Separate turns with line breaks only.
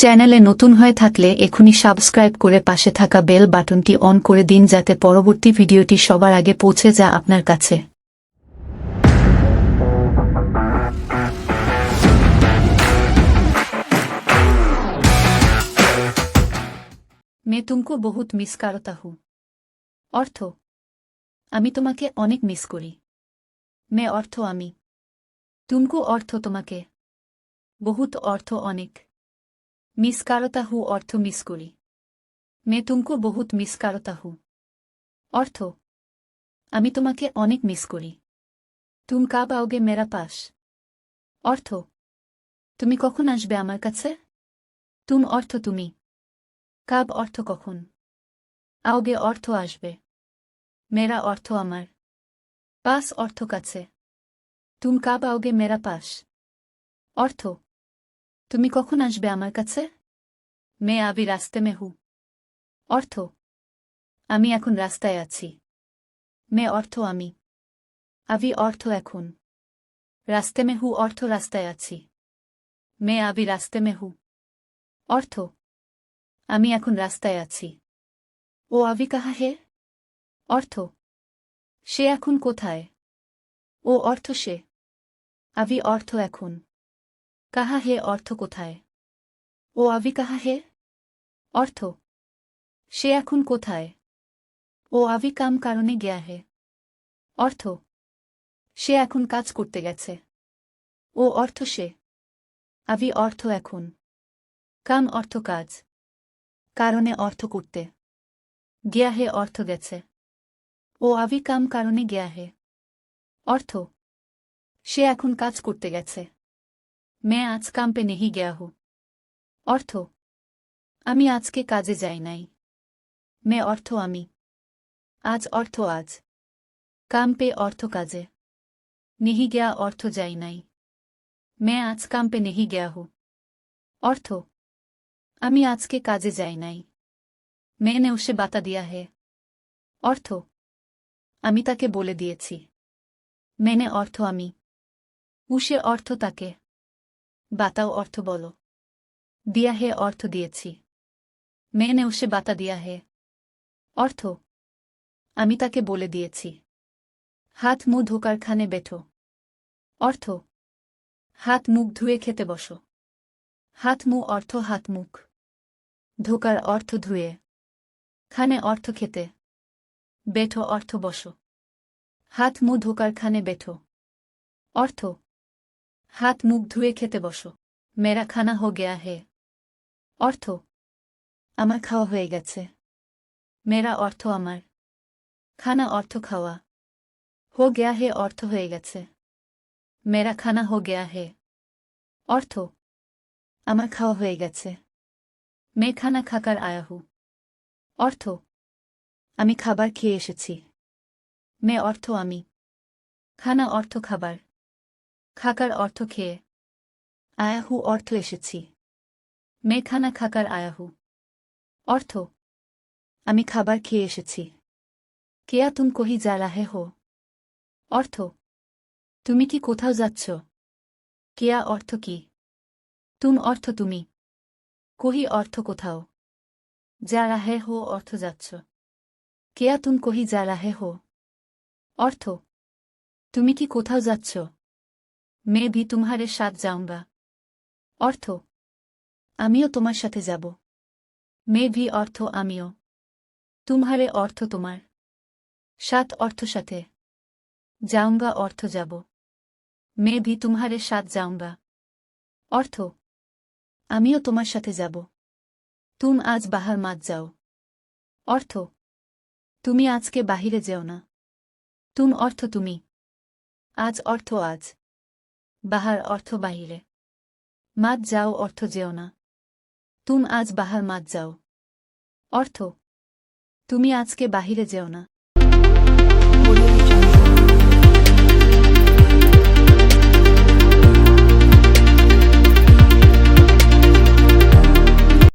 চ্যানেলে নতুন হয়ে থাকলে এখনই সাবস্ক্রাইব করে পাশে থাকা বেল বাটনটি অন করে দিন যাতে পরবর্তী ভিডিওটি সবার আগে পৌঁছে যা আপনার কাছে। মে তুমকো বহুত মিস কারতা হু অর্থ, আমি তোমাকে অনেক মিস করি। মে অর্থ আমি। তুমকো অর্থ তোমাকে। বহুত অর্থ অনেক। মিস কারতা হু অর্থ মিস করি মে তুমকো বহুত মিস কারতা হু অর্থ, আমি তোমাকে অনেক মিস করি তুম কাব আওগে মেরা পাশ। অর্থ, তুমি কখন আসবে আমার কাছে? তুম অর্থ তুমি। কাব অর্থ কখন? আওগে অর্থ আসবে। মেরা অর্থ আমার। পাস অর্থ কাছে। তুম কাব আওগে মেরা পাশ। অর্থ তুমি কখন আসবে আমার কাছে? মে আবি রাস্তে মেহু। অর্থ, আমি এখন রাস্তায় আছি। মে অর্থ, আমি। আবি অর্থ, এখন। রাস্তে মেহু, অর্থ, রাস্তায় আছি। মে আবি রাস্তে মেহু। অর্থ, আমি এখন রাস্তায় আছি। ও আবি কাহা হে? অর্থ, সে এখন কোথায়? ও অর্থ, সে। আবি অর্থ, এখন। কাহা হে অর্থ কোথায়? ও আবি কাহা হে? অর্থ, সে এখন কোথায়? ও আবি কাম কারণে গিয়া হে। অর্থ, সে এখন কাজ করতে গেছে। ও অর্থ সে। আবি অর্থ এখন। কাম অর্থ কাজ। কারণে অর্থ করতে। গিয়া হে অর্থ গেছে। ও আবি কাম কারণে গিয়া হে। অর্থ, সে এখন কাজ করতে গেছে। মে আজ কাম পে নেহি গেয়া হু অর্থ আমি আজকে কাজে যাই নাই মে অর্থ আমি আজ অর্থ আজ কাম পে অর্থ কাজে নেহি গেয়া অর্থ যাই নাই মে আজ কাম পে নেহি গেয়া হু অর্থ আমি আজকে কাজে যাই নাই মেনে উসে বাতা দিয়া হে অর্থ আমি তাকে বলে দিয়েছি মেনে অর্থ আমি উসে অর্থ তাকে বাতাও অর্থ বলো। দিয়া হে অর্থ দিয়েছি। মেনে উসে বাতা দিয়া হে। অর্থ, আমি তাকে বলে দিয়েছি। হাত মুখ ধোকার খানে বেঠো। অর্থ, হাত মুখ ধুয়ে খেতে বসো। হাত মু অর্থ হাত মুখ। ধোকার অর্থ ধুয়ে। খানে অর্থ খেতে। বেঠো অর্থ বসো। হাত মু ধোকার খানে বেঠো। অর্থ হাত মুখ ধুয়ে খেতে বসো। মেরা খানা হো গেয়া হে। অর্থ? আমার খাওয়া হয়ে গেছে। মেরা অর্থ আমার। খানা অর্থ খাওয়া। হো গেয়া হে, অর্থ হয়ে গেছে। মেরা খানা হো গেয়া হে। অর্থ? আমার খাওয়া হয়ে গেছে। মে খানা খাকার আয়াহু অর্থ? আমি খাবার খেয়ে এসেছি। মে অর্থ আমি। খানা অর্থ খাবার। খাকার অর্থ খেয়ে। আয়াহু অর্থ এসেছি। মে খানা খাকার আয়াহু। অর্থ, আমি খাবার খেয়ে এসেছি। কেয়া তুম কহি যা রাহে হো। অর্থ, তুমি কি কোথাও যাচ্ছ? কেয়া অর্থ কি? তুম অর্থ তুমি। কহি অর্থ কোথাও? যা রাহে হো অর্থ যাচ্ছ। কেয়া তুম কহি যা রাহে হো। অর্থ, তুমি কি কোথাও যাচ্ছ? মে ভি তুমহারে সাথ যাউঙ্গা অর্থ, আমিও তোমার সাথে যাব। মে ভি অর্থ, আমিও। তুমহারে অর্থ তোমার। সাত অর্থ সাথে। যাউঙ্গা অর্থ যাব। মে ভি তুমহারে সাথ যাউঙ্গা অর্থ, আমিও তোমার সাথে যাব। তুম আজ বাহার মাত যাও। অর্থ, তুমি আজকে বাহিরে যেও না। তুম অর্থ তুমি। আজ অর্থ আজ। বাহার অর্থ বাহিরে। মাত যাও, অর্থ যেও না। তুম আজ বাহার মাত যাও। অর্থ, তুমি আজকে বাহিরে যেও না।